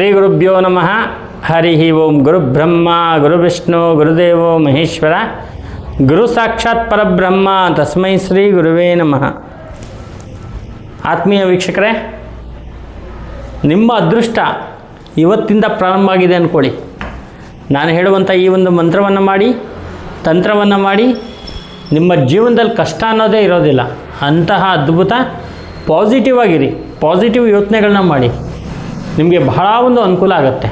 ಶ್ರೀ ಗುರುಭ್ಯೋ ನಮಃ. ಹರಿ ಓಂ ಗುರುಬ್ರಹ್ಮ ಗುರುವಿಷ್ಣು ಗುರುದೇವೋ ಮಹೇಶ್ವರ. ಗುರು ಸಾಕ್ಷಾತ್ ಪರಬ್ರಹ್ಮ. ತಸ್ಮೈ ಶ್ರೀ ಗುರುವೇ ನಮಃ. ಆತ್ಮೀಯ ವೀಕ್ಷಕರೇ, ನಿಮ್ಮ ಅದೃಷ್ಟ ಇವತ್ತಿಂದ ಪ್ರಾರಂಭ ಆಗಿದೆ ಅಂದ್ಕೊಳ್ಳಿ ನಾನು ಹೇಳುವಂಥ ಈ ಒಂದು ಮಂತ್ರವನ್ನು ಮಾಡಿ, ತಂತ್ರವನ್ನು ಮಾಡಿ, ನಿಮ್ಮ ಜೀವನದಲ್ಲಿ ಕಷ್ಟ ಅನ್ನೋದೇ ಇರೋದಿಲ್ಲ. ಅಂತಹ ಅದ್ಭುತ ಪಾಸಿಟಿವ್ ಆಗಿರಿ. ಪಾಸಿಟಿವ್ ಯೋಚನೆಗಳನ್ನ ಮಾಡಿ. ನಿಮಗೆ ಬಹಳ ಒಂದು ಅನುಕೂಲ ಆಗುತ್ತೆ.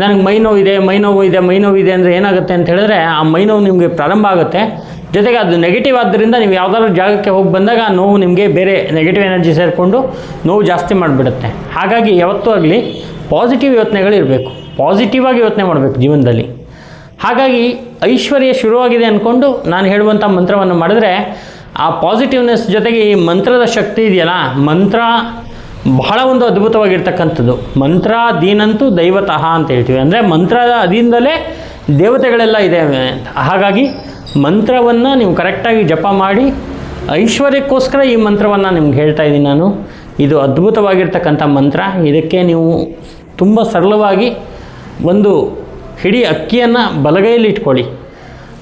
ನನಗೆ ಮೈ ಇದೆ, ಮೈ ನೋವು ಇದೆ, ಮೈ ನೋವು ಇದೆ ಅಂದರೆ ಏನಾಗುತ್ತೆ ಅಂತ ಹೇಳಿದ್ರೆ ಆ ಮೈ ನೋವು ನಿಮಗೆ ಪ್ರಾರಂಭ ಆಗುತ್ತೆ. ಜೊತೆಗೆ ಅದು ನೆಗೆಟಿವ್ ಆದ್ದರಿಂದ ನೀವು ಯಾವುದಾದ್ರೂ ಜಾಗಕ್ಕೆ ಹೋಗಿ ಬಂದಾಗ ಆ ನೋವು ನಿಮಗೆ ಬೇರೆ ನೆಗೆಟಿವ್ ಎನರ್ಜಿ ಸೇರಿಕೊಂಡು ನೋವು ಜಾಸ್ತಿ ಮಾಡಿಬಿಡುತ್ತೆ. ಹಾಗಾಗಿ ಯಾವತ್ತೂ ಆಗಲಿ ಪಾಸಿಟಿವ್ ಯೋಚನೆಗಳಿರಬೇಕು ಪಾಸಿಟಿವ್ ಆಗಿ ಯೋಚನೆ ಮಾಡಬೇಕು ಜೀವನದಲ್ಲಿ. ಹಾಗಾಗಿ ಐಶ್ವರ್ಯ ಶುರುವಾಗಿದೆ ಅಂದ್ಕೊಂಡು ನಾನು ಹೇಳುವಂಥ ಮಂತ್ರವನ್ನು ಮಾಡಿದ್ರೆ ಆ ಪಾಸಿಟಿವ್ನೆಸ್ ಜೊತೆಗೆ ಈ ಮಂತ್ರದ ಶಕ್ತಿ ಇದೆಯಲ್ಲ, ಮಂತ್ರ ಬಹಳ ಒಂದು ಅದ್ಭುತವಾಗಿರ್ತಕ್ಕಂಥದ್ದು. ಮಂತ್ರ ದೀನಂತೂ ದೈವತಃ ಅಂತ ಹೇಳ್ತೀವಿ. ಅಂದರೆ ಮಂತ್ರದ ಅದಿಂದಲೇ ದೇವತೆಗಳೆಲ್ಲ ಇದೆ. ಹಾಗಾಗಿ ಮಂತ್ರವನ್ನು ನೀವು ಕರೆಕ್ಟಾಗಿ ಜಪ ಮಾಡಿ, ಐಶ್ವರ್ಯಕ್ಕೋಸ್ಕರ ಈ ಮಂತ್ರವನ್ನು ನಿಮ್ಗೆ ಹೇಳ್ತಾ ಇದ್ದೀನಿ ನಾನು. ಇದು ಅದ್ಭುತವಾಗಿರ್ತಕ್ಕಂಥ ಮಂತ್ರ. ಇದಕ್ಕೆ ನೀವು ತುಂಬ ಸರಳವಾಗಿ ಒಂದು ಹಿಡಿ ಅಕ್ಕಿಯನ್ನು ಬಲಗೈಯಲ್ಲಿ ಇಟ್ಕೊಳ್ಳಿ.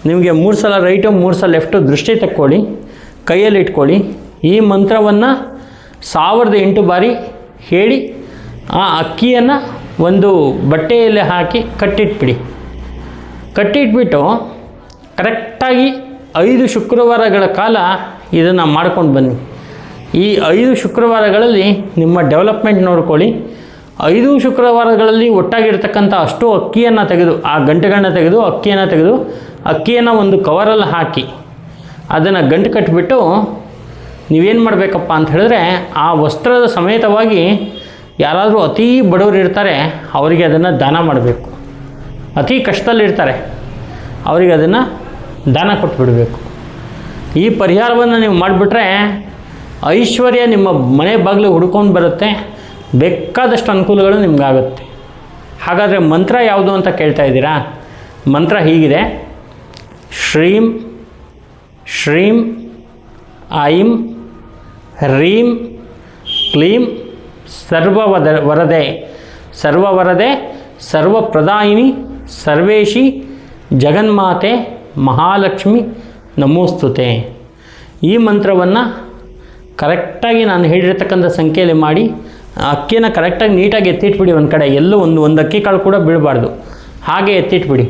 ನಿಮಗೆ ಮೂರು ಸಲ ರೈಟು, ಮೂರು ಸಲ ಲೆಫ್ಟು ದೃಷ್ಟಿ ತಕ್ಕೊಳ್ಳಿ. ಕೈಯಲ್ಲಿ ಇಟ್ಕೊಳ್ಳಿ. ಈ ಮಂತ್ರವನ್ನು ಸಾವಿರದ ಎಂಟು ಬಾರಿ ಹೇಳಿ ಆ ಅಕ್ಕಿಯನ್ನು ಒಂದು ಬಟ್ಟೆಯಲ್ಲಿ ಹಾಕಿ ಕಟ್ಟಿಟ್ಬಿಡಿ. ಕಟ್ಟಿಟ್ಬಿಟ್ಟು ಕರೆಕ್ಟಾಗಿ ಐದು ಶುಕ್ರವಾರಗಳ ಕಾಲ ಇದನ್ನು ಮಾಡ್ಕೊಂಡು ಬನ್ನಿ. ಈ ಐದು ಶುಕ್ರವಾರಗಳಲ್ಲಿ ನಿಮ್ಮ ಡೆವಲಪ್ಮೆಂಟ್ ನೋಡ್ಕೊಳ್ಳಿ. ಐದು ಶುಕ್ರವಾರಗಳಲ್ಲಿ ಒಟ್ಟಾಗಿರ್ತಕ್ಕಂಥ ಅಷ್ಟು ಅಕ್ಕಿಯನ್ನು ತೆಗೆದು, ಆ ಗಂಟೆಗಳನ್ನ ತೆಗೆದು, ಅಕ್ಕಿಯನ್ನು ತೆಗೆದು, ಅಕ್ಕಿಯನ್ನು ಒಂದು ಕವರಲ್ಲಿ ಹಾಕಿ, ಅದನ್ನು ಗಂಟು ಕಟ್ಟಿಬಿಟ್ಟು ನೀವೇನು ಮಾಡಬೇಕಪ್ಪ ಅಂತ ಹೇಳಿದ್ರೆ ಆ ವಸ್ತ್ರದ ಸಮೇತವಾಗಿ ಯಾರಾದರೂ ಅತೀ ಬಡವರು ಇರ್ತಾರೆ, ಅವರಿಗೆ ಅದನ್ನು ದಾನ ಮಾಡಬೇಕು. ಅತಿ ಕಷ್ಟದಲ್ಲಿರ್ತಾರೆ ಅವರಿಗೆ ಅದನ್ನು ದಾನ ಕೊಟ್ಬಿಡಬೇಕು. ಈ ಪರಿಹಾರವನ್ನು ನೀವು ಮಾಡಿಬಿಟ್ರೆ ಐಶ್ವರ್ಯ ನಿಮ್ಮ ಮನೆ ಬಾಗಿಲು ಹುಡ್ಕೊಂಡು ಬರುತ್ತೆ, ಬೇಕಾದಷ್ಟು ಅನುಕೂಲಗಳು ನಿಮಗಾಗುತ್ತೆ. ಹಾಗಾದರೆ ಮಂತ್ರ ಯಾವುದು ಅಂತ ಕೇಳ್ತಾ ಇದ್ದೀರಾ? ಮಂತ್ರ ಹೀಗಿದೆ, ಶ್ರೀಂ ಶ್ರೀಂ, ಐಂ ಹ್ರೀಂ ಕ್ಲೀಂ ಸರ್ವವದ ವರದೆ ಸರ್ವವರದೆ ಸರ್ವಪ್ರದಾಯಿನಿ ಸರ್ವೇಶಿ, ಜಗನ್ಮಾತೆ, ಮಹಾಲಕ್ಷ್ಮಿ ನಮೋಸ್ತುತೆ. ಈ ಮಂತ್ರವನ್ನು ಕರೆಕ್ಟಾಗಿ ನಾನು ಹೇಳಿರ್ತಕ್ಕಂಥ ಸಂಖ್ಯೆಯಲ್ಲಿ ಮಾಡಿ ಅಕ್ಕಿನ ಕರೆಕ್ಟಾಗಿ ನೀಟಾಗಿ ಎತ್ತಿಟ್ಬಿಡಿ ಒಂದು ಕಡೆ, ಎಲ್ಲೂ ಒಂದು ಒಂದು ಅಕ್ಕಿ ಕಾಳು ಕೂಡ ಬೀಳಬಾರ್ದು. ಹಾಗೆ ಎತ್ತಿಟ್ಬಿಡಿ.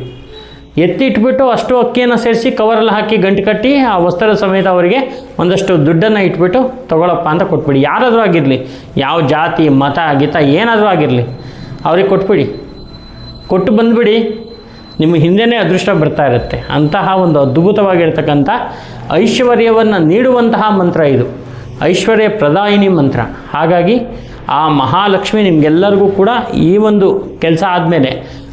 ಎತ್ತಿಟ್ಬಿಟ್ಟು ಅಷ್ಟು ಅಕ್ಕಿಯನ್ನು ಸೇರಿಸಿ ಕವರಲ್ಲಿ ಹಾಕಿ ಗಂಟು ಕಟ್ಟಿ ಆ ವಸ್ತ್ರದ ಸಮೇತ ಅವರಿಗೆ ಒಂದಷ್ಟು ದುಡ್ಡನ್ನು ಇಟ್ಬಿಟ್ಟು ತಗೊಳಪ್ಪ ಅಂತ ಕೊಟ್ಬಿಡಿ. ಯಾರಾದರೂ ಆಗಿರಲಿ, ಯಾವ ಜಾತಿ, ಮತ, ಗೀತ ಏನಾದರೂ ಆಗಿರಲಿ, ಅವ್ರಿಗೆ ಕೊಟ್ಬಿಡಿ. ಕೊಟ್ಟು ಬಂದುಬಿಡಿ. ನಿಮ್ಮ ಹಿಂದೆಯೇ ಅದೃಷ್ಟ ಬರ್ತಾ ಇರುತ್ತೆ. ಅಂತಹ ಒಂದು ಅದ್ಭುತವಾಗಿರ್ತಕ್ಕಂಥ ಐಶ್ವರ್ಯವನ್ನು ನೀಡುವಂತಹ ಮಂತ್ರ ಇದು. ಐಶ್ವರ್ಯ ಪ್ರದಾಯಿನಿ ಮಂತ್ರ. ಹಾಗಾಗಿ ಆ ಮಹಾಲಕ್ಷ್ಮಿ ನಿಮಗೆಲ್ಲರಿಗೂ ಕೂಡ ಈ ಒಂದು ಕೆಲಸ ಆದಮೇಲೆ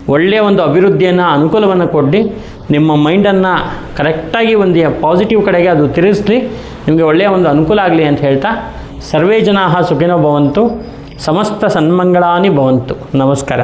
ಒಳ್ಳೆಯ ಒಂದು ಅಭಿವೃದ್ಧಿಯನ್ನು, ಅನುಕೂಲವನ್ನು ಕೊಡಿ ನಿಮ್ಮ ಮೈಂಡನ್ನು ಕರೆಕ್ಟಾಗಿ ಒಂದು ಪಾಸಿಟಿವ್ ಕಡೆಗೆ ಅದು ತಿರುಗಿಸ್ಲಿ. ನಿಮಗೆ ಒಳ್ಳೆಯ ಒಂದು ಅನುಕೂಲ ಆಗಲಿ ಅಂತ ಹೇಳ್ತಾ, ಸರ್ವೇ ಜನಾಹ ಸುಖಿನೋ ಭವಂತು, ಸಮಸ್ತ ಸನ್ಮಂಗಳಾನಿ ಭವಂತು. ನಮಸ್ಕಾರ.